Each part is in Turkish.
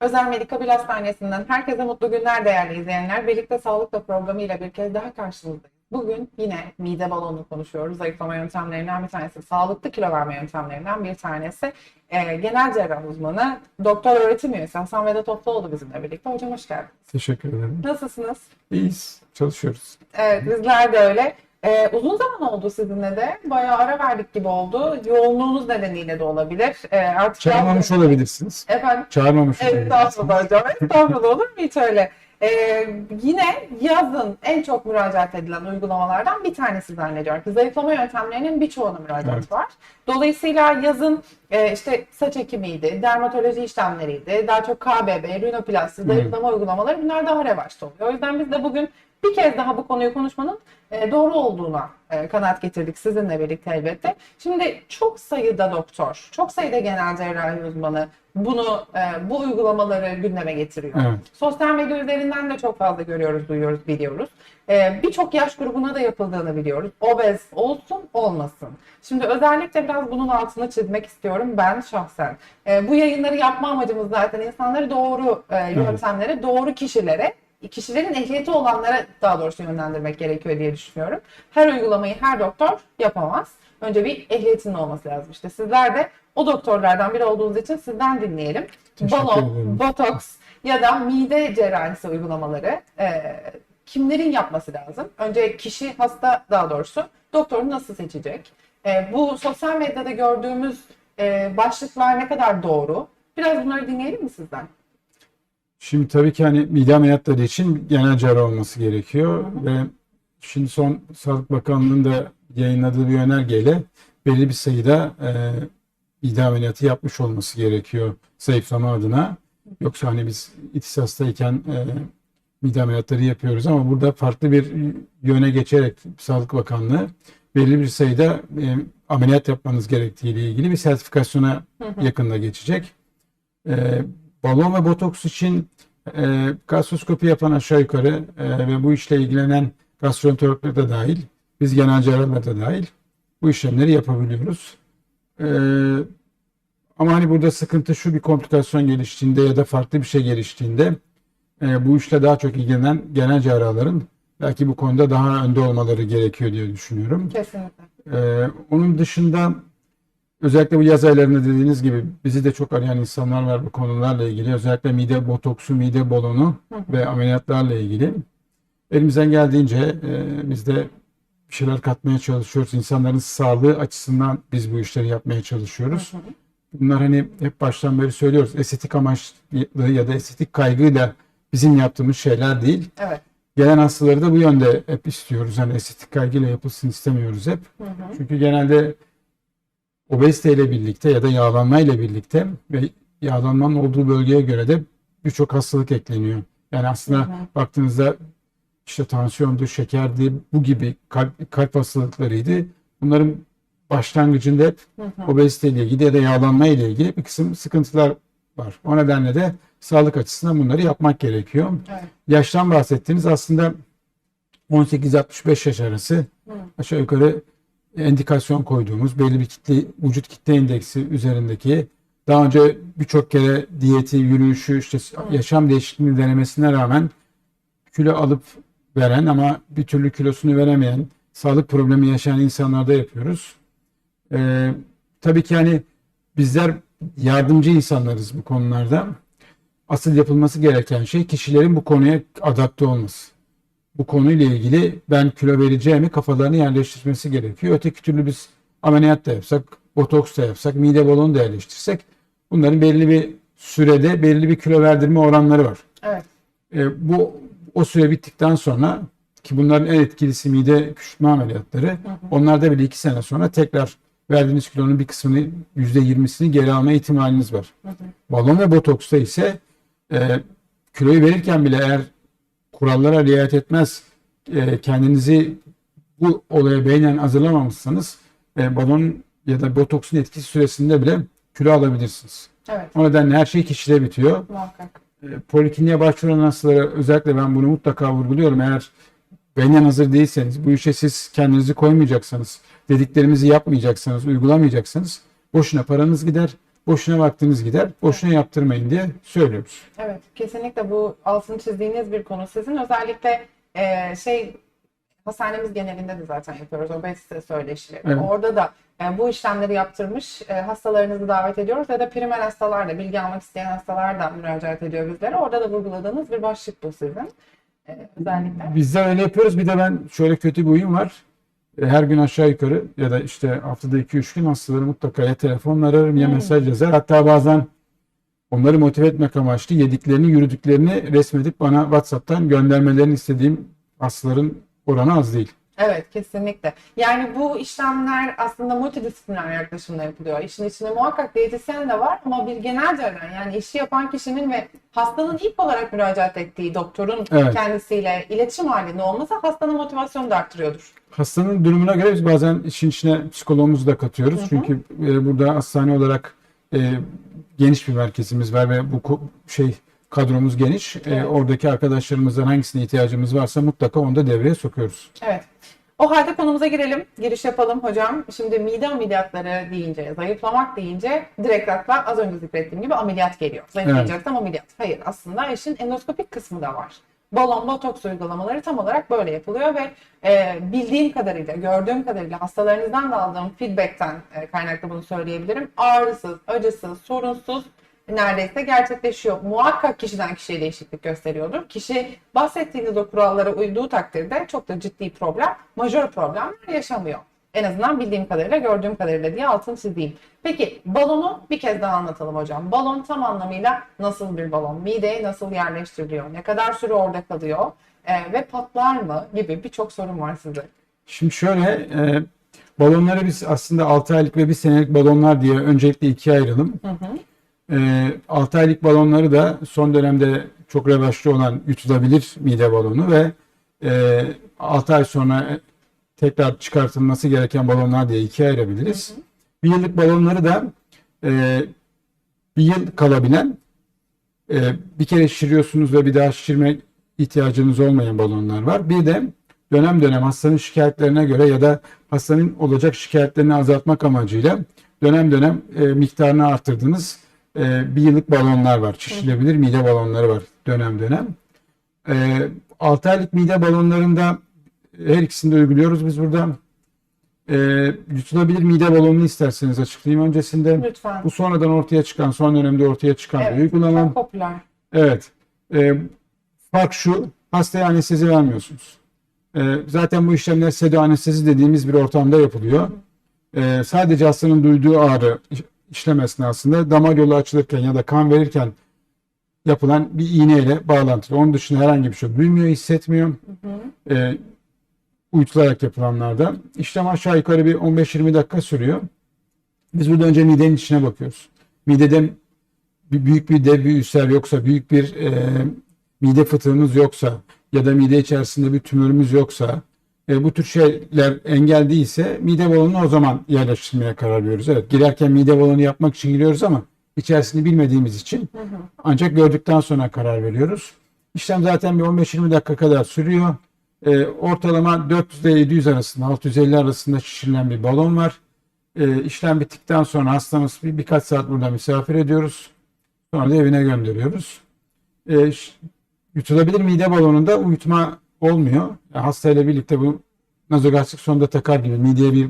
Özel Medikabil Hastanesi'nden herkese mutlu günler değerli izleyenler. Birlikte Sağlıkla programıyla bir kez daha karşınızdayız. Bugün yine mide balonu konuşuyoruz. Zayıflama yöntemlerinden bir tanesi, sağlıklı kilo verme yöntemlerinden bir tanesi. Ee, genel cerrah uzmanı, doktor öğretim üyesi Hasan Vedat Topluoğlu bizimle birlikte. Hocam hoş geldiniz. Teşekkür ederim. Nasılsınız? İyiyiz. Çalışıyoruz. Evet, bizler de öyle. Ee, uzun zaman oldu sizinle de. Bayağı ara verdik gibi oldu. Yoğunluğunuz nedeniyle de olabilir. Ee, artık Çağırmamış olabilirsiniz. Efendim? Çağırmamış Estağfurullah olabilirsiniz. hocam. Estağfurullah olur mu hiç öyle? Ee, yine yazın en çok müracaat edilen uygulamalardan bir tanesi zannediyorum ki zayıflama yöntemlerinin birçoğuna müracaat Evet. var. Dolayısıyla yazın e, işte saç ekimiydi, dermatoloji işlemleriydi, daha çok KBB, rinoplasti, zayıflama uygulamaları bunlar daha revaçta oluyor. O yüzden biz de bugün bir kez daha bu konuyu konuşmanın e, doğru olduğuna e, kanaat getirdik sizinle birlikte elbette. Şimdi çok sayıda doktor, çok sayıda genel cerrahi uzmanı bunu e, bu uygulamaları gündeme getiriyor. Evet. Sosyal medya üzerinden de çok fazla görüyoruz, duyuyoruz, biliyoruz. Birçok yaş grubuna da yapıldığını biliyoruz. Obez olsun, olmasın. Şimdi özellikle biraz bunun altını çizmek istiyorum ben şahsen. Bu yayınları yapma amacımız zaten insanları doğru yöntemlere, doğru kişilere, kişilerin ehliyeti olanlara daha doğrusu yönlendirmek gerekiyor diye düşünüyorum. Her uygulamayı her doktor yapamaz. Önce bir ehliyetinin olması lazım. İşte sizler de o doktorlardan biri olduğunuz için sizden dinleyelim. Balon, botoks ya da mide cerrahisi uygulamaları e, kimlerin yapması lazım? Önce kişi hasta daha doğrusu doktorunu nasıl seçecek? E, bu sosyal medyada gördüğümüz e, başlıklar ne kadar doğru? Biraz bunları dinleyelim mi sizden? Şimdi tabii ki hani mide ameliyatları için genel cerrah olması gerekiyor ve şimdi son Sağlık Bakanlığı'nın da yayınladığı bir önergeyle belli bir sayıda e, mide ameliyatı yapmış olması gerekiyor zayıflama adına. Yoksa hani biz ihtisastayken e, mide ameliyatları yapıyoruz ama burada farklı bir yöne geçerek Sağlık Bakanlığı belli bir sayıda e, ameliyat yapmanız gerektiği ile ilgili bir sertifikasyona yakında geçecek. E, balon ve botoks için e, gastroskopi yapan aşağı yukarı e, ve bu işle ilgilenen gastroenterologlar da dahil, biz genel cerrahlar da dahil bu işlemleri yapabiliyoruz. E, ama hani burada sıkıntı şu bir komplikasyon geliştiğinde ya da farklı bir şey geliştiğinde e, bu işle daha çok ilgilenen genel cerrahların belki bu konuda daha önde olmaları gerekiyor diye düşünüyorum. Kesinlikle. Ee, onun dışında özellikle bu yaz aylarında dediğiniz gibi bizi de çok arayan insanlar var bu konularla ilgili. Özellikle mide botoksu, mide balonu ve ameliyatlarla ilgili. Elimizden geldiğince e, biz de bir şeyler katmaya çalışıyoruz. İnsanların sağlığı açısından biz bu işleri yapmaya çalışıyoruz. Bunlar hani hep baştan beri söylüyoruz. Estetik amaçlı ya da estetik kaygıyla bizim yaptığımız şeyler değil. Evet. Gelen hastaları da bu yönde hep istiyoruz. Hani estetik kaygıyla yapılsın istemiyoruz hep. Hı hı. Çünkü genelde obezite ile birlikte ya da yağlanma ile birlikte ve yağlanmanın olduğu bölgeye göre de birçok hastalık ekleniyor. Yani aslında hı. baktığınızda işte tansiyondu, şekerdi, bu gibi kalp, kalp hastalıklarıydı. Bunların başlangıcında hep obezite ile ilgili ya da yağlanma ile ilgili bir kısım sıkıntılar var. O nedenle de sağlık açısından bunları yapmak gerekiyor. Evet. Yaştan bahsettiğiniz aslında 18-65 yaş arası Hı. aşağı yukarı endikasyon koyduğumuz belli bir kitle vücut kitle indeksi üzerindeki daha önce birçok kere diyeti, yürüyüşü, işte yaşam değişikliğini denemesine rağmen kilo alıp veren ama bir türlü kilosunu veremeyen, sağlık problemi yaşayan insanlarda yapıyoruz. Ee, tabii ki hani bizler yardımcı insanlarız bu konularda. Asıl yapılması gereken şey kişilerin bu konuya adapte olması. Bu konuyla ilgili ben kilo vereceğimi kafalarını yerleştirmesi gerekiyor. Öteki türlü biz ameliyat da yapsak, botoks da yapsak, mide balonu da yerleştirsek bunların belli bir sürede belli bir kilo verdirme oranları var. Evet. E, bu o süre bittikten sonra ki bunların en etkilisi mide küçültme ameliyatları. Onlarda bile iki sene sonra tekrar verdiğiniz kilonun bir kısmını yüzde yirmisini geri alma ihtimaliniz var. Balon ve botoksta ise e, kiloyu verirken bile eğer kurallara riayet etmez e, kendinizi bu olaya beynen hazırlamamışsanız e, balon ya da botoksun etkisi süresinde bile kilo alabilirsiniz. Evet. O nedenle her şey kişide bitiyor. Muhakkak. E, Polikliniğe başvuran hastalara özellikle ben bunu mutlaka vurguluyorum. Eğer beynen hazır değilseniz, bu işe siz kendinizi koymayacaksanız, dediklerimizi yapmayacaksanız, uygulamayacaksanız boşuna paranız gider. Boşuna vaktiniz gider. Boşuna yaptırmayın diye söylüyoruz. Evet, kesinlikle bu altını çizdiğiniz bir konu sizin. Özellikle e, şey hastanemiz genelinde de zaten yapıyoruz obezite söyleşileri. Evet. Orada da e, bu işlemleri yaptırmış e, hastalarınızı davet ediyoruz ya da primer hastalar da bilgi almak isteyen hastalar da müracaat ediyor bizlere. Orada da vurguladığınız bir başlık bu sizin. E, özellikle. Biz de öyle yapıyoruz. Bir de ben şöyle kötü bir huyum var. Her gün aşağı yukarı ya da işte haftada 2-3 gün hastaları mutlaka ya telefonla ararım ya Hmm. mesaj yazar. Hatta bazen onları motive etmek amaçlı yediklerini, yürüdüklerini resmedip bana WhatsApp'tan göndermelerini istediğim hastaların oranı az değil. Evet kesinlikle. Yani bu işlemler aslında multidisipliner yaklaşımla yapılıyor. İşin içinde muhakkak diyetisyen de var ama bir genel cerrah yani işi yapan kişinin ve hastanın ilk olarak müracaat ettiği doktorun Evet. kendisiyle iletişim halinde olması hastanın motivasyonunu da arttırıyordur. Hastanın durumuna göre biz bazen işin içine psikoloğumuzu da katıyoruz. Hı hı. Çünkü e, burada hastane olarak e, geniş bir merkezimiz var ve bu şey kadromuz geniş. E, Evet. oradaki arkadaşlarımızdan hangisine ihtiyacımız varsa mutlaka onu da devreye sokuyoruz. Evet. O halde konumuza girelim. Giriş yapalım hocam. Şimdi mide ameliyatları deyince, zayıflamak deyince direkt akla az önce zikrettiğim gibi ameliyat geliyor. Zayıflayacaksam ameliyat. Hayır aslında işin endoskopik kısmı da var. Balon, botoks uygulamaları tam olarak böyle yapılıyor ve e, bildiğim kadarıyla, gördüğüm kadarıyla hastalarınızdan da aldığım feedbackten e, kaynaklı bunu söyleyebilirim. Ağrısız, acısız, sorunsuz neredeyse gerçekleşiyor. Muhakkak kişiden kişiye değişiklik gösteriyordur. Kişi bahsettiğiniz o kurallara uyduğu takdirde çok da ciddi problem, majör problemler yaşamıyor. En azından bildiğim kadarıyla, gördüğüm kadarıyla diye altını çizeyim. Peki balonu bir kez daha anlatalım hocam. Balon tam anlamıyla nasıl bir balon? Mideye nasıl yerleştiriliyor? Ne kadar süre orada kalıyor? Ee, ve patlar mı? Gibi birçok sorun var size. Şimdi şöyle e, balonları biz aslında 6 aylık ve 1 senelik balonlar diye öncelikle ikiye ayıralım. Hı hı. E, 6 aylık balonları da son dönemde çok revaçlı olan yutulabilir mide balonu ve e, 6 ay sonra tekrar çıkartılması gereken balonlar diye ikiye ayırabiliriz. Bir yıllık balonları da e, bir yıl kalabilen e, bir kere şişiriyorsunuz ve bir daha şişirme ihtiyacınız olmayan balonlar var. Bir de dönem dönem hastanın şikayetlerine göre ya da hastanın olacak şikayetlerini azaltmak amacıyla dönem dönem e, miktarını arttırdığınız e, bir yıllık balonlar var. Şişilebilir mide balonları var dönem dönem. E, 6 aylık mide balonlarında her ikisini de uyguluyoruz biz burada. E, yutulabilir mide balonunu isterseniz açıklayayım öncesinde. Lütfen. Bu sonradan ortaya çıkan, son dönemde ortaya çıkan bir Evet, uygulama. çok popüler. Evet. E, fark şu, hastaya anestezi vermiyorsunuz. E, zaten bu işlemler sedo anestezi dediğimiz bir ortamda yapılıyor. E, sadece hastanın duyduğu ağrı işlem esnasında damar yolu açılırken ya da kan verirken yapılan bir iğneyle bağlantılı. Onun dışında herhangi bir şey duymuyor, hissetmiyor. Hı hı. E, uyutularak yapılanlarda. İşlem aşağı yukarı bir 15-20 dakika sürüyor. Biz burada önce midenin içine bakıyoruz. Midede bir büyük bir dev bir ülser yoksa, büyük bir e, mide fıtığımız yoksa ya da mide içerisinde bir tümörümüz yoksa, e, bu tür şeyler engel değilse mide balonunu o zaman yerleştirmeye karar veriyoruz. Evet, girerken mide balonu yapmak için giriyoruz ama içerisini bilmediğimiz için Hı hı. ancak gördükten sonra karar veriyoruz. İşlem zaten bir 15-20 dakika kadar sürüyor. E, ortalama 400 ile 700 arasında, 650 arasında şişirilen bir balon var. E, işlem bittikten sonra hastamız bir, birkaç saat burada misafir ediyoruz. Sonra da evine gönderiyoruz. E, yutulabilir mide balonunda uyutma olmuyor. Yani hastayla birlikte bu nazogastrik sonda takar gibi mideye bir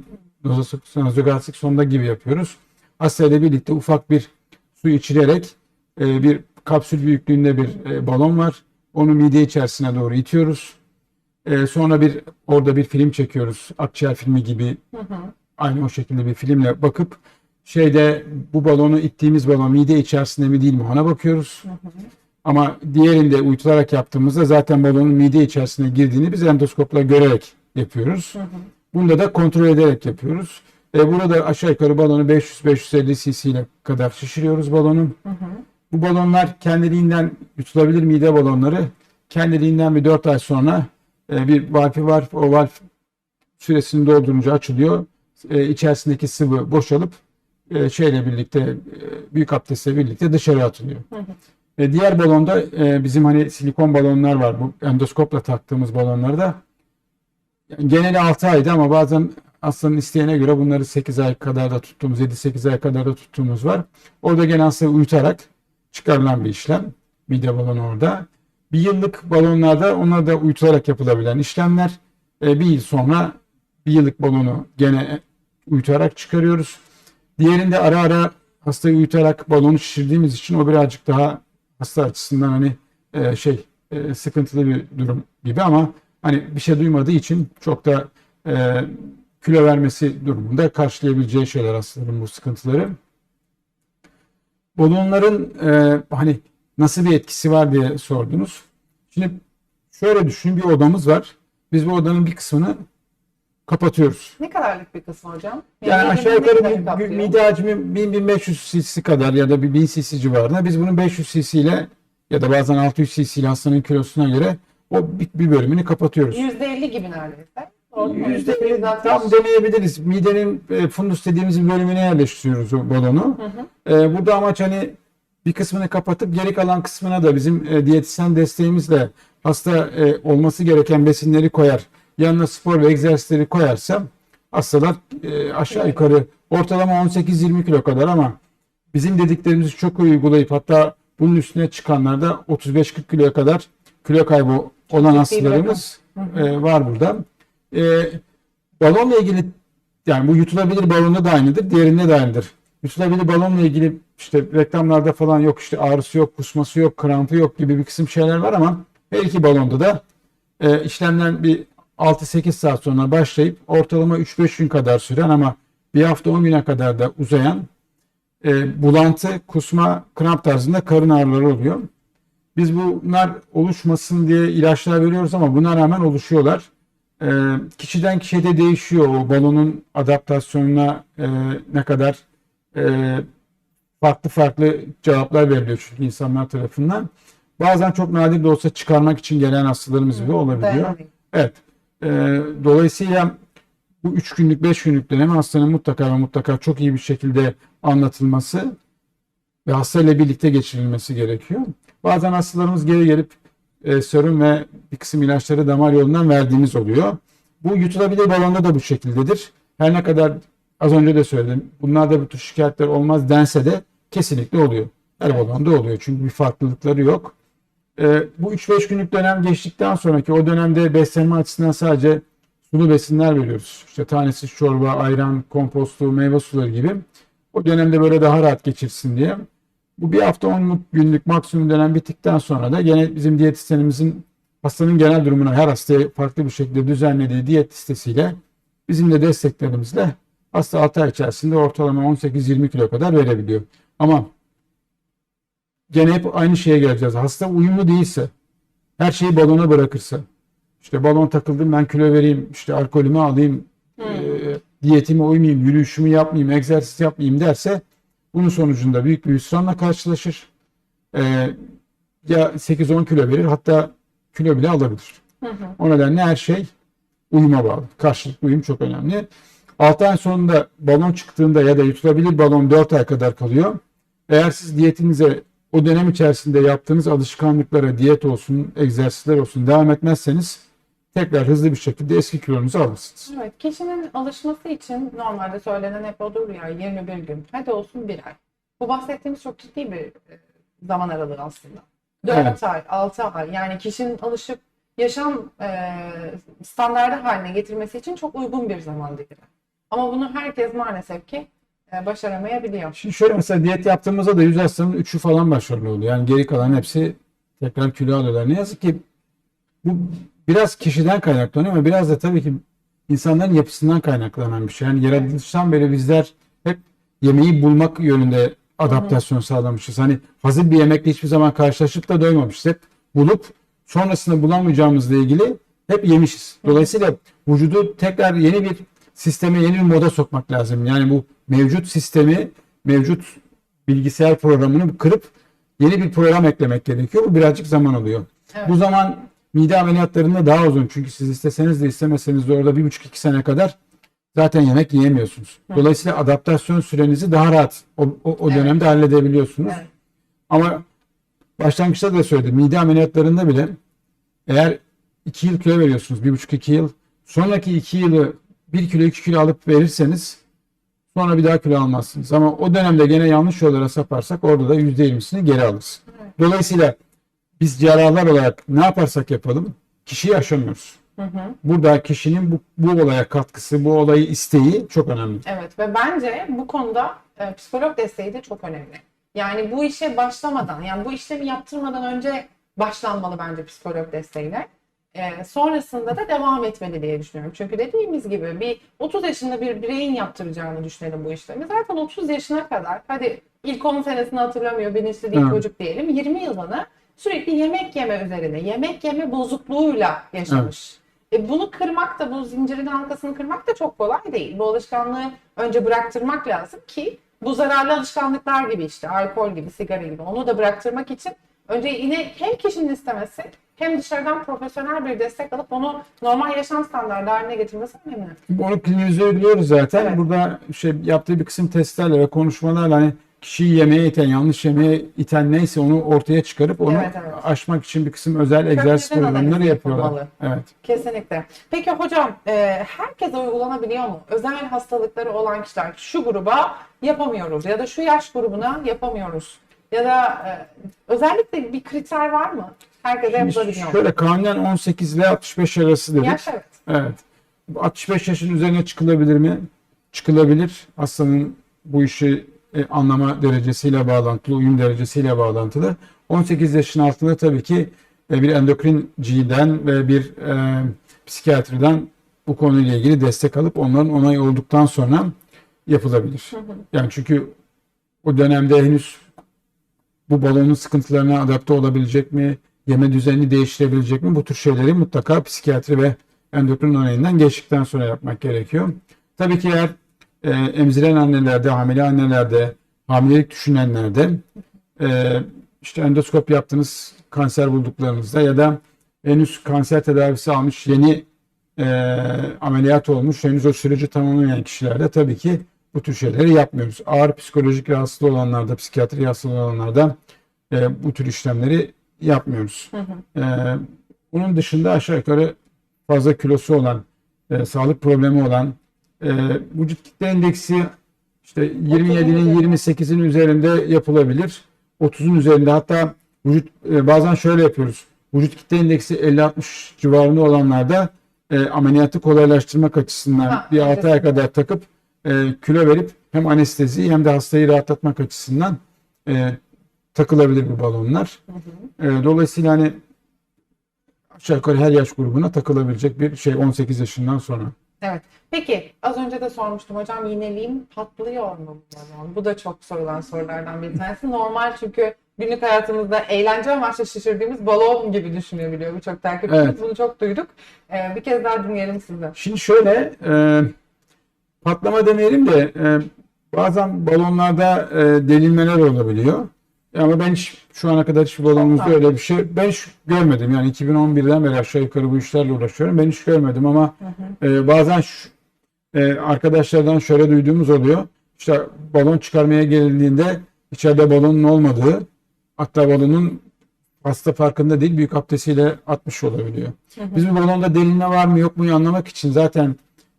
nazogastrik sonda gibi yapıyoruz. Hastayla birlikte ufak bir su içirerek e, bir kapsül büyüklüğünde bir e, balon var. Onu mide içerisine doğru itiyoruz. E, sonra bir orada bir film çekiyoruz. Akciğer filmi gibi Hı hı. aynı o şekilde bir filmle bakıp şeyde bu balonu ittiğimiz balon mide içerisinde mi değil mi ona bakıyoruz. Hı hı. Ama diğerinde uyutularak yaptığımızda zaten balonun mide içerisine girdiğini biz endoskopla görerek yapıyoruz. Hı hı. Bunda da kontrol ederek yapıyoruz. E, burada aşağı yukarı balonu 500-550 cc ile kadar şişiriyoruz balonu. Hı hı. Bu balonlar kendiliğinden yutulabilir mide balonları kendiliğinden bir 4 ay sonra e, bir valfi var. O valf süresini doldurunca açılıyor. E, içerisindeki sıvı boşalıp e, şeyle birlikte e, büyük abdestle birlikte dışarı atılıyor. Hı hı. E, diğer balonda e, bizim hani silikon balonlar var. Bu endoskopla taktığımız balonlarda yani geneli 6 ayda ama bazen hastanın isteğine göre bunları 8 ay kadar da tuttuğumuz, 7-8 ay kadar da tuttuğumuz var. Orada gene hastayı uyutarak çıkarılan bir işlem. Mide balonu orada. Bir yıllık balonlarda onlar da uyutularak yapılabilen işlemler. E, bir yıl sonra bir yıllık balonu gene uyutarak çıkarıyoruz. Diğerinde ara ara hastayı uyutarak balonu şişirdiğimiz için o birazcık daha hasta açısından hani e, şey e, sıkıntılı bir durum gibi ama hani bir şey duymadığı için çok da e, kilo vermesi durumunda karşılayabileceği şeyler hastaların bu sıkıntıları. Balonların e, hani nasıl bir etkisi var diye sordunuz. Şimdi şöyle düşünün bir odamız var. Biz bu odanın bir kısmını kapatıyoruz. Ne kadarlık bir kısmı hocam? Yani midenin aşağı ne yukarı bir, bir mide hacmi 1000-1500 cc kadar ya da bir 1000 cc civarında. Biz bunun 500 cc ile ya da bazen 600 cc ile hastanın kilosuna göre o bir, bir bölümünü kapatıyoruz. %50 gibi neredeyse. Doğru mu? Yüzde 50 tam deneyebiliriz. Midenin e, fundus dediğimiz bir bölümüne yerleştiriyoruz o balonu. Hı hı. E, burada amaç hani bir kısmını kapatıp geri kalan kısmına da bizim e, diyetisyen desteğimizle hasta e, olması gereken besinleri koyar. Yanına spor ve egzersizleri koyarsam hastalar e, aşağı yukarı ortalama 18-20 kilo kadar ama bizim dediklerimizi çok uygulayıp hatta bunun üstüne çıkanlar da 35-40 kiloya kadar kilo kaybı olan hastalarımız e, var burada. E, balonla ilgili yani bu yutulabilir balonda da aynıdır, diğerinde de aynıdır. Yutulabilir balonla ilgili işte reklamlarda falan yok işte ağrısı yok, kusması yok, krampı yok gibi bir kısım şeyler var ama her iki balonda da e, işlemden bir 6-8 saat sonra başlayıp ortalama 3-5 gün kadar süren ama bir hafta 10 güne kadar da uzayan e, bulantı, kusma, kramp tarzında karın ağrıları oluyor. Biz bunlar oluşmasın diye ilaçlar veriyoruz ama buna rağmen oluşuyorlar. E, kişiden kişiye de değişiyor o balonun adaptasyonuna e, ne kadar e, farklı farklı cevaplar veriliyor çünkü insanlar tarafından. Bazen çok nadir de olsa çıkarmak için gelen hastalarımız bile olabiliyor. Evet. E, dolayısıyla bu 3 günlük 5 günlük dönem hastanın mutlaka ve mutlaka çok iyi bir şekilde anlatılması ve hastayla birlikte geçirilmesi gerekiyor. Bazen hastalarımız geri gelip e, serum ve bir kısım ilaçları damar yolundan verdiğimiz oluyor. Bu yutulabilir balonda da bu şekildedir. Her ne kadar az önce de söyledim bunlarda bu tür şikayetler olmaz dense de kesinlikle oluyor. Her balonda oluyor çünkü bir farklılıkları yok. E, bu 3-5 günlük dönem geçtikten sonraki o dönemde beslenme açısından sadece sulu besinler veriyoruz. İşte tanesiz çorba, ayran, kompostlu, meyve suları gibi. O dönemde böyle daha rahat geçirsin diye. Bu bir hafta 10 günlük maksimum dönem bittikten sonra da gene bizim diyetisyenimizin hastanın genel durumuna her hastaya farklı bir şekilde düzenlediği diyet listesiyle bizim de desteklerimizle hasta 6 ay içerisinde ortalama 18-20 kilo kadar verebiliyor. Ama gene hep aynı şeye geleceğiz. Hasta uyumlu değilse, her şeyi balona bırakırsa, işte balon takıldım ben kilo vereyim, işte alkolümü alayım, Hmm. e, diyetime uymayayım, yürüyüşümü yapmayayım, egzersiz yapmayayım derse bunun sonucunda büyük bir hüsranla karşılaşır. E, ya 8-10 kilo verir hatta kilo bile alabilir. Hı hı. O nedenle her şey uyuma bağlı. Karşılıklı uyum çok önemli. 6 ay sonunda balon çıktığında ya da yutulabilir balon 4 ay kadar kalıyor. Eğer siz diyetinize o dönem içerisinde yaptığınız alışkanlıklara diyet olsun, egzersizler olsun devam etmezseniz tekrar hızlı bir şekilde eski kilonuzu alırsınız. Evet, kişinin alışması için normalde söylenen hep odur ya 21 gün. Hadi olsun bir ay. Bu bahsettiğimiz çok ciddi bir e, zaman aralığı aslında. 4 Evet. ay, 6 ay. Yani kişinin alışıp yaşam e, standardı haline getirmesi için çok uygun bir zaman dilimi. Ama bunu herkes maalesef ki başaramayabiliyor. Şimdi şöyle mesela diyet yaptığımızda da 100 hastanın 3'ü falan başarılı oluyor. Yani geri kalan hepsi tekrar kilo alıyorlar. Ne yazık ki bu biraz kişiden kaynaklanıyor ama biraz da tabii ki insanların yapısından kaynaklanan bir şey. Yani yaratılıştan beri bizler hep yemeği bulmak yönünde adaptasyon sağlamışız. Hani hazır bir yemekle hiçbir zaman karşılaşıp da doymamışız. Hep bulup sonrasında bulamayacağımızla ilgili hep yemişiz. Dolayısıyla vücudu tekrar yeni bir sisteme, yeni bir moda sokmak lazım. Yani bu mevcut sistemi, mevcut bilgisayar programını kırıp yeni bir program eklemek gerekiyor. Bu birazcık zaman alıyor. Evet. Bu zaman mide ameliyatlarında daha uzun. Çünkü siz isteseniz de istemeseniz de orada bir buçuk iki sene kadar zaten yemek yiyemiyorsunuz. Dolayısıyla adaptasyon sürenizi daha rahat o, o, o Evet. dönemde halledebiliyorsunuz. Evet. Ama başlangıçta da söyledim. Mide ameliyatlarında bile eğer 2 yıl kilo veriyorsunuz, bir buçuk iki yıl, sonraki iki yılı 1 kilo 2 kilo alıp verirseniz sonra bir daha kilo almazsınız. Ama o dönemde gene yanlış yollara saparsak orada da %20'sini geri alırız. Dolayısıyla biz cerrahlar olarak ne yaparsak yapalım kişiyi aşamıyoruz. Hı hı. Burada kişinin bu, bu olaya katkısı, bu olayı isteği çok önemli. Evet ve bence bu konuda e, psikolog desteği de çok önemli. Yani bu işe başlamadan, yani bu işlemi yaptırmadan önce başlanmalı bence psikolog desteğiyle. E, sonrasında da devam etmeli diye düşünüyorum. Çünkü dediğimiz gibi bir 30 yaşında bir bireyin yaptıracağını düşünelim bu işlemi. Zaten 30 yaşına kadar, hadi ilk 10 senesini hatırlamıyor, bilinçli değil Evet. çocuk diyelim, 20 yılını sürekli yemek yeme üzerine, yemek yeme bozukluğuyla yaşamış. E bunu kırmak da bu zincirin halkasını kırmak da çok kolay değil. Bu alışkanlığı önce bıraktırmak lazım ki bu zararlı alışkanlıklar gibi işte alkol gibi, sigara gibi onu da bıraktırmak için önce yine hem kişinin istemesi hem dışarıdan profesyonel bir destek alıp onu normal yaşam standartı haline getirmesi önemli. Onu kliniğimizde uyguluyoruz zaten. Evet. Burada şey yaptığı bir kısım testlerle ve konuşmalarla hani kişiyi yemeğe iten, yanlış yemeğe iten neyse onu ortaya çıkarıp onu Evet, evet. aşmak için bir kısım özel egzersiz Kökünden programları yapıyorlar. Evet. Kesinlikle. Peki hocam e, herkese uygulanabiliyor mu? Özel hastalıkları olan kişiler şu gruba yapamıyoruz ya da şu yaş grubuna yapamıyoruz. Ya da e, özellikle bir kriter var mı? Herkese yapılabiliyor mu? Şöyle kanunen 18 ile 65 arası dedik. Yaş evet. Evet. Bu 65 yaşın üzerine çıkılabilir mi? Çıkılabilir. Hastanın bu işi e, anlama derecesiyle bağlantılı, uyum derecesiyle bağlantılı. 18 yaşın altında tabii ki e, bir endokrinciden ve bir e, psikiyatriden bu konuyla ilgili destek alıp onların onay olduktan sonra yapılabilir. Yani çünkü o dönemde henüz bu balonun sıkıntılarına adapte olabilecek mi? Yeme düzenini değiştirebilecek mi? Bu tür şeyleri mutlaka psikiyatri ve endokrin onayından geçtikten sonra yapmak gerekiyor. Tabii ki eğer e, emziren annelerde, hamile annelerde, hamilelik düşünenlerde e, işte endoskop yaptığınız kanser bulduklarınızda ya da henüz kanser tedavisi almış yeni e, ameliyat olmuş henüz o süreci tamamlayan kişilerde tabii ki bu tür şeyleri yapmıyoruz. Ağır psikolojik rahatsızlığı olanlarda, psikiyatri rahatsızlığı olanlarda e, bu tür işlemleri yapmıyoruz. E, bunun dışında aşağı yukarı fazla kilosu olan, e, sağlık problemi olan, e, vücut kitle endeksi işte 27'nin 28'in üzerinde yapılabilir. 30'un üzerinde hatta vücut e, bazen şöyle yapıyoruz. Vücut kitle indeksi 50-60 civarında olanlarda e, ameliyatı kolaylaştırmak açısından Ha, bir 6 ay kadar takıp e, kilo verip hem anestezi hem de hastayı rahatlatmak açısından e, takılabilir bu balonlar. E, dolayısıyla hani aşağı yukarı her yaş grubuna takılabilecek bir şey 18 yaşından sonra. Evet. Peki az önce de sormuştum hocam yineliğim patlıyor mu bu balon? Bu da çok sorulan sorulardan bir tanesi. Normal çünkü günlük hayatımızda eğlence amaçlı şişirdiğimiz balon gibi düşünebiliyor birçok takipçimiz. Evet. Bunu çok duyduk. Ee, bir kez daha dinleyelim sizi. Şimdi şöyle e, patlama demeyelim de e, bazen balonlarda e, delinmeler olabiliyor. Ama ben hiç şu ana kadar hiç balonumuzda öyle bir şey ben hiç görmedim. Yani 2011'den beri aşağı yukarı bu işlerle uğraşıyorum. Ben hiç görmedim ama e, bazen şu, e, arkadaşlardan şöyle duyduğumuz oluyor. İşte balon çıkarmaya gelindiğinde içeride balonun olmadığı hatta balonun hasta farkında değil büyük abdestiyle atmış olabiliyor. Biz bu balonda delinme var mı yok mu anlamak için zaten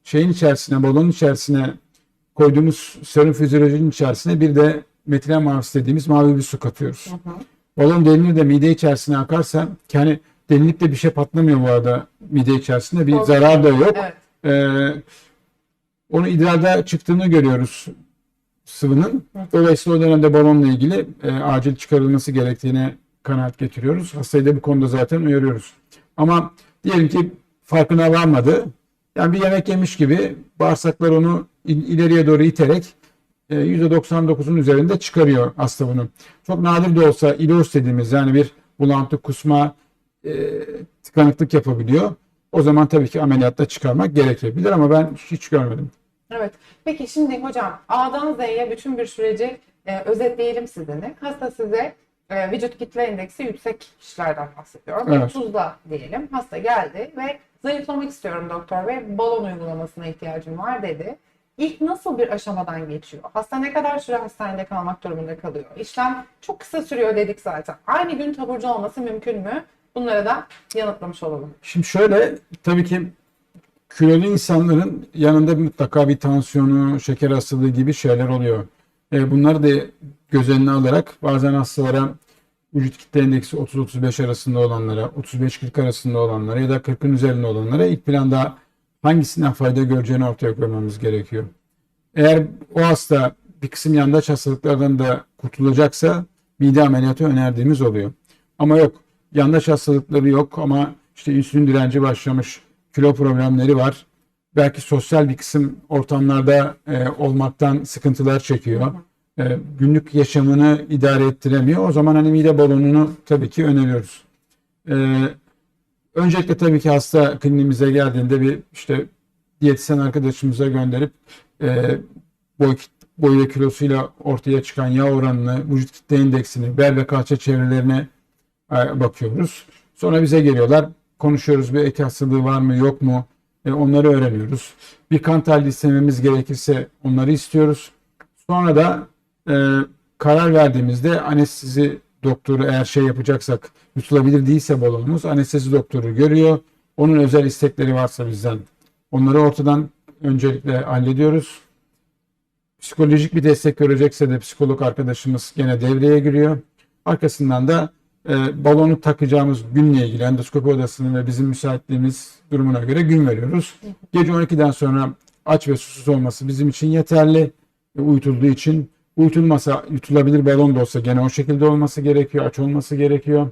şeyin içerisine, balonun içerisine koyduğumuz serum fizyolojinin içerisine bir de metilen mavisi dediğimiz mavi bir su katıyoruz. Balon delinir de mide içerisine akarsa ki hani delinip de bir şey patlamıyor bu arada mide içerisinde bir Korkunç. zarar da yok. Evet. Ee, onu idrarda çıktığını görüyoruz sıvının. Dolayısıyla o dönemde balonla ilgili e, acil çıkarılması gerektiğine kanaat getiriyoruz. Hastayı da bu konuda zaten uyarıyoruz. Ama diyelim ki farkına varmadı. Yani bir yemek yemiş gibi bağırsaklar onu il- ileriye doğru iterek e, %99'un üzerinde çıkarıyor hasta bunu. Çok nadir de olsa ileus dediğimiz yani bir bulantı, kusma, e, tıkanıklık yapabiliyor. O zaman tabii ki ameliyatta çıkarmak gerekebilir ama ben hiç görmedim. Evet. Peki şimdi hocam A'dan Z'ye bütün bir süreci e, özetleyelim sizinle. Hasta size e, vücut kitle endeksi yüksek kişilerden bahsediyorum. Evet. 30'da diyelim. Hasta geldi ve zayıflamak istiyorum doktor ve balon uygulamasına ihtiyacım var dedi. İlk nasıl bir aşamadan geçiyor? Hasta ne kadar süre hastanede kalmak durumunda kalıyor? İşlem çok kısa sürüyor dedik zaten. Aynı gün taburcu olması mümkün mü? Bunlara da yanıtlamış olalım. Şimdi şöyle tabii ki kilolu insanların yanında mutlaka bir tansiyonu, şeker hastalığı gibi şeyler oluyor. E, bunları da göz önüne alarak bazen hastalara vücut kitle endeksi 30-35 arasında olanlara, 35-40 arasında olanlara ya da 40'ın üzerinde olanlara ilk planda hangisinden fayda göreceğini ortaya koymamız gerekiyor. Eğer o hasta bir kısım yandaş hastalıklardan da kurtulacaksa mide ameliyatı önerdiğimiz oluyor. Ama yok yandaş hastalıkları yok ama işte insülin direnci başlamış, kilo problemleri var. Belki sosyal bir kısım ortamlarda e, olmaktan sıkıntılar çekiyor. E, günlük yaşamını idare ettiremiyor. O zaman hani mide balonunu tabii ki öneriyoruz. E, öncelikle tabii ki hasta kliniğimize geldiğinde bir işte diyetisyen arkadaşımıza gönderip e, boy, boy ve kilosuyla ortaya çıkan yağ oranını, vücut kitle indeksini, bel ve kalça çevrelerine e, bakıyoruz. Sonra bize geliyorlar. Konuşuyoruz bir ek hastalığı var mı yok mu? E, onları öğreniyoruz. Bir kan tahlili istememiz gerekirse onları istiyoruz. Sonra da e, karar verdiğimizde anestezi doktoru eğer şey yapacaksak yutulabilir değilse balonumuz anestezi doktoru görüyor. Onun özel istekleri varsa bizden onları ortadan öncelikle hallediyoruz. Psikolojik bir destek görecekse de psikolog arkadaşımız gene devreye giriyor. Arkasından da e, balonu takacağımız günle ilgili endoskopi odasının ve bizim müsaitliğimiz durumuna göre gün veriyoruz. Gece 12'den sonra aç ve susuz olması bizim için yeterli. E, uyutulduğu için uyutulmasa yutulabilir balon da olsa gene o şekilde olması gerekiyor. Aç olması gerekiyor.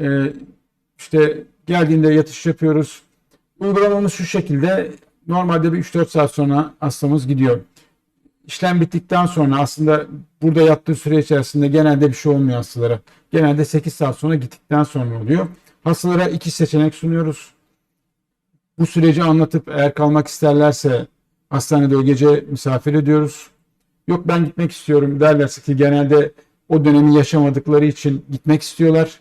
E, işte geldiğinde yatış yapıyoruz. Uygulamamız şu şekilde. Normalde bir 3-4 saat sonra hastamız gidiyor. İşlem bittikten sonra aslında burada yattığı süre içerisinde genelde bir şey olmuyor hastalara. Genelde 8 saat sonra gittikten sonra oluyor. Hastalara iki seçenek sunuyoruz. Bu süreci anlatıp eğer kalmak isterlerse hastanede o gece misafir ediyoruz. Yok ben gitmek istiyorum derlerse ki genelde o dönemi yaşamadıkları için gitmek istiyorlar.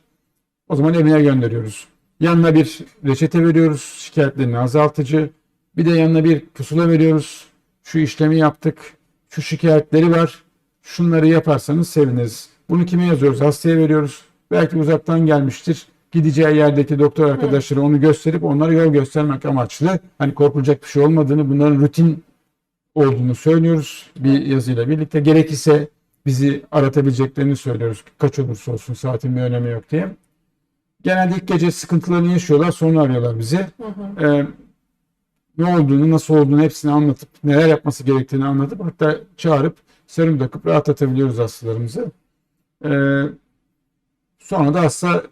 O zaman evine gönderiyoruz. Yanına bir reçete veriyoruz, şikayetlerini azaltıcı. Bir de yanına bir pusula veriyoruz. Şu işlemi yaptık, şu şikayetleri var. Şunları yaparsanız seviniriz. Bunu kime yazıyoruz? Hastaya veriyoruz. Belki uzaktan gelmiştir. Gideceği yerdeki doktor arkadaşları onu gösterip onlara yol göstermek amaçlı. Hani korkulacak bir şey olmadığını, bunların rutin olduğunu söylüyoruz bir yazıyla birlikte. Gerekirse bizi aratabileceklerini söylüyoruz. Kaç olursa olsun saatin bir önemi yok diye. Genelde ilk gece sıkıntılarını yaşıyorlar sonra arıyorlar bizi. Ee, ne olduğunu, nasıl olduğunu hepsini anlatıp, neler yapması gerektiğini anlatıp hatta çağırıp serum takıp rahatlatabiliyoruz hastalarımızı. Ee, sonra da hasta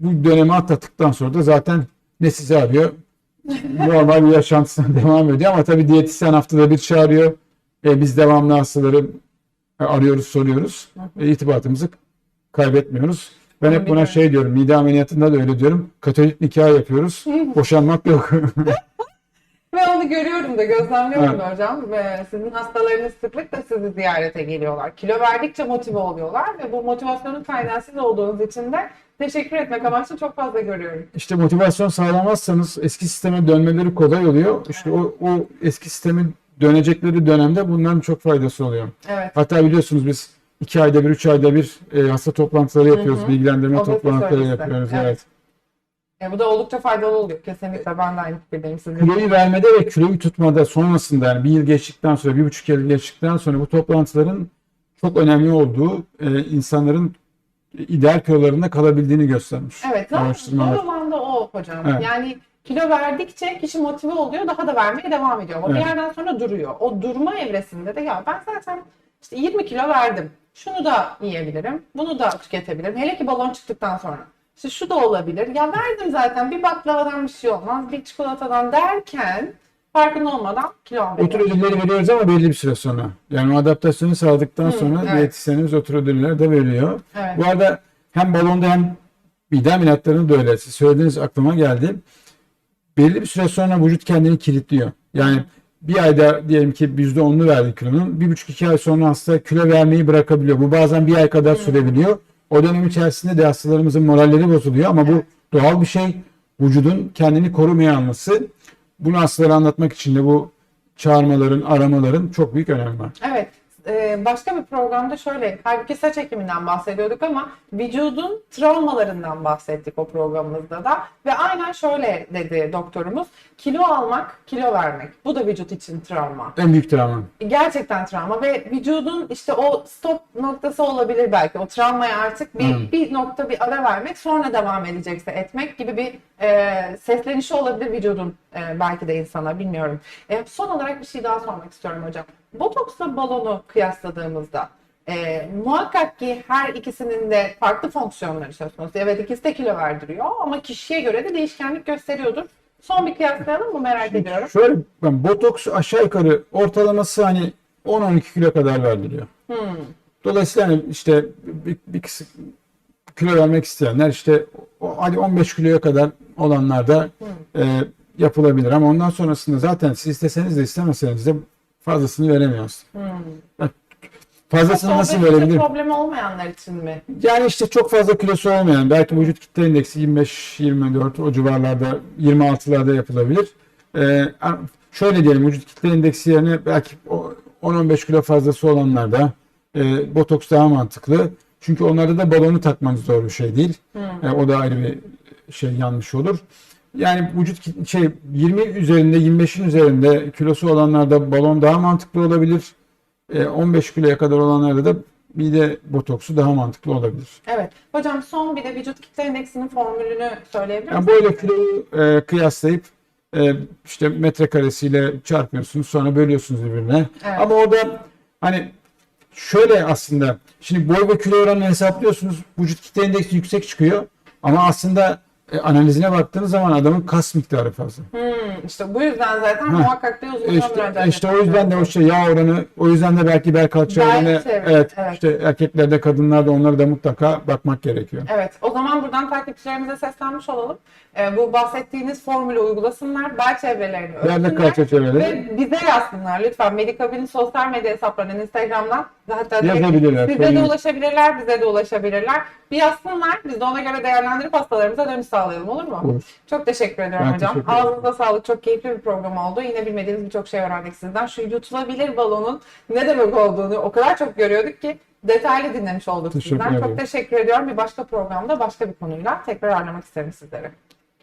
bu dönemi atlattıktan sonra da zaten ne sizi arıyor, normal bir yaşantısına devam ediyor ama tabii diyetisyen haftada bir çağırıyor. E, biz devamlı hastaları e, arıyoruz, soruyoruz. E, itibatımızı kaybetmiyoruz. Ben hep buna şey diyorum, mide ameliyatında da öyle diyorum. Katolik nikah yapıyoruz. Boşanmak yok. Ve onu görüyorum da gözlemliyorum da hocam. Ve sizin hastalarınız sıklıkla sizi ziyarete geliyorlar. Kilo verdikçe motive oluyorlar ve bu motivasyonun kaynağı siz olduğunuz için de teşekkür etmek amaçlı çok fazla görüyorum. İşte motivasyon sağlamazsanız eski sisteme dönmeleri kolay oluyor. İşte o, o eski sisteme dönecekleri dönemde bunların çok faydası oluyor. Evet. Hatta biliyorsunuz biz iki ayda bir, üç ayda bir e, hasta toplantıları yapıyoruz. hı. Bilgilendirme Obezite toplantıları yapıyoruz. Evet. evet. E, bu da oldukça faydalı oluyor. Kesinlikle ben de aynı fikirdeyim sizinle. Kiloyu vermede ve kiloyu tutmada sonrasında yani bir yıl geçtikten sonra, bir buçuk yıl geçtikten sonra bu toplantıların çok önemli olduğu e, insanların ideal kilolarında kalabildiğini göstermiş. Evet, araştırmalar. zor olan da o hocam. Evet. Yani kilo verdikçe kişi motive oluyor, daha da vermeye devam ediyor. Ama Evet. bir yerden sonra duruyor. O durma evresinde de ya ben zaten işte 20 kilo verdim. Şunu da yiyebilirim, bunu da tüketebilirim. Hele ki balon çıktıktan sonra. İşte şu da olabilir. Ya verdim zaten bir baklavadan bir şey olmaz, bir çikolatadan derken farkında olmadan kilo almaya Otur ödülleri veriyoruz ama belli bir süre sonra. Yani o adaptasyonu sağladıktan Hı, sonra evet. diyetisyenimiz otur ödüller de veriyor. Evet. Bu arada hem balonda hem mide ameliyatlarında da öyle. Siz söylediğiniz aklıma geldi. Belli bir süre sonra vücut kendini kilitliyor. Yani bir ayda diyelim ki %10'unu verdi kilonun. Bir buçuk iki ay sonra hasta kilo vermeyi bırakabiliyor. Bu bazen bir ay kadar sürebiliyor. O dönem içerisinde de hastalarımızın moralleri bozuluyor ama bu doğal bir şey. Vücudun kendini korumaya alması. Bunu hastalara anlatmak için de bu çağırmaların, aramaların çok büyük önemi var. Evet. E, başka bir programda şöyle halbuki saç ekiminden bahsediyorduk ama vücudun travmalarından bahsettik o programımızda da ve aynen şöyle dedi doktorumuz kilo almak kilo vermek bu da vücut için travma En büyük travma. gerçekten travma ve vücudun işte o stop noktası olabilir belki o travmaya artık bir, Hmm. bir nokta bir ara vermek sonra devam edecekse etmek gibi bir e, seslenişi olabilir vücudun e, belki de insana bilmiyorum. E, son olarak bir şey daha sormak istiyorum hocam. Botoksla balonu kıyasladığımızda e, muhakkak ki her ikisinin de farklı fonksiyonları söz konusu. Evet ikisi de kilo verdiriyor ama kişiye göre de değişkenlik gösteriyordur. Son bir kıyaslayalım mı merak ediyorum. Şöyle ben botoks aşağı yukarı ortalaması hani 10-12 kilo kadar verdiriyor. Hmm. Dolayısıyla hani işte bir, bir kısım kilo vermek isteyenler işte o, hadi 15 kiloya kadar olanlar da e, yapılabilir ama ondan sonrasında zaten siz isteseniz de istemeseniz de fazlasını veremiyorsunuz. Hmm. Fazlasını nasıl Sohbet verebilir? problemi olmayanlar için mi? Yani işte çok fazla kilosu olmayan belki vücut kitle indeksi 25-24 o civarlarda 26'larda yapılabilir. Ee, şöyle diyelim vücut kitle indeksi yerine belki o 10-15 kilo fazlası olanlarda e, botoks daha mantıklı. Çünkü onlarda da balonu takmanız zor bir şey değil. E, o da ayrı bir şey yanlış olur. Yani vücut şey 20 üzerinde 25'in üzerinde kilosu olanlarda balon daha mantıklı olabilir. E, 15 kiloya kadar olanlarda da mide botoksu daha mantıklı olabilir. Evet. Hocam son bir de vücut kitle endeksinin formülünü söyleyebilir Yani misiniz? böyle kiloyu e, kıyaslayıp e, işte metrekaresiyle çarpıyorsunuz sonra bölüyorsunuz birbirine. Evet. Ama orada hani şöyle aslında şimdi boy ve kilo oranını hesaplıyorsunuz vücut kitle indeksi yüksek çıkıyor ama aslında e, analizine baktığınız zaman adamın kas miktarı fazla. Hmm, işte bu yüzden zaten Ha. muhakkak bir uzmana E işte, müracaat işte o yüzden de o şey yağ oranı o yüzden de belki bel kalça oranı çevre, evet, evet. işte erkeklerde kadınlarda onlara da mutlaka bakmak gerekiyor. Evet, o zaman buradan takipçilerimize seslenmiş olalım. Ee, bu bahsettiğiniz formülü uygulasınlar, bel çevrelerini Bel kalça çevreleri ve bize yazsınlar lütfen. Medikabin'in sosyal medya hesaplarından, Instagram'dan hatta direkt Yazabilirler, Bize de ulaşabilirler, bize de ulaşabilirler. Bir yazsınlar, biz de ona göre değerlendirip hastalarımıza dönüş sağlayalım olur mu? Olur. Çok teşekkür ediyorum Ben hocam. teşekkür ederim. Ağzınıza sağlık. Çok keyifli bir program oldu. Yine bilmediğimiz birçok şey öğrendik sizden. Şu yutulabilir balonun ne demek olduğunu o kadar çok görüyorduk ki detaylı dinlemiş olduk Teşekkür sizden. ederim. Çok teşekkür ediyorum. Bir başka programda başka bir konuyla tekrar ağırlamak isterim sizleri.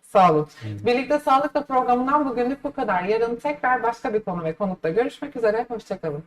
Sağ olun. Birlikte Sağlıkla programından bugünlük bu kadar. Yarın tekrar başka bir konu ve konukla görüşmek üzere. Hoşçakalın.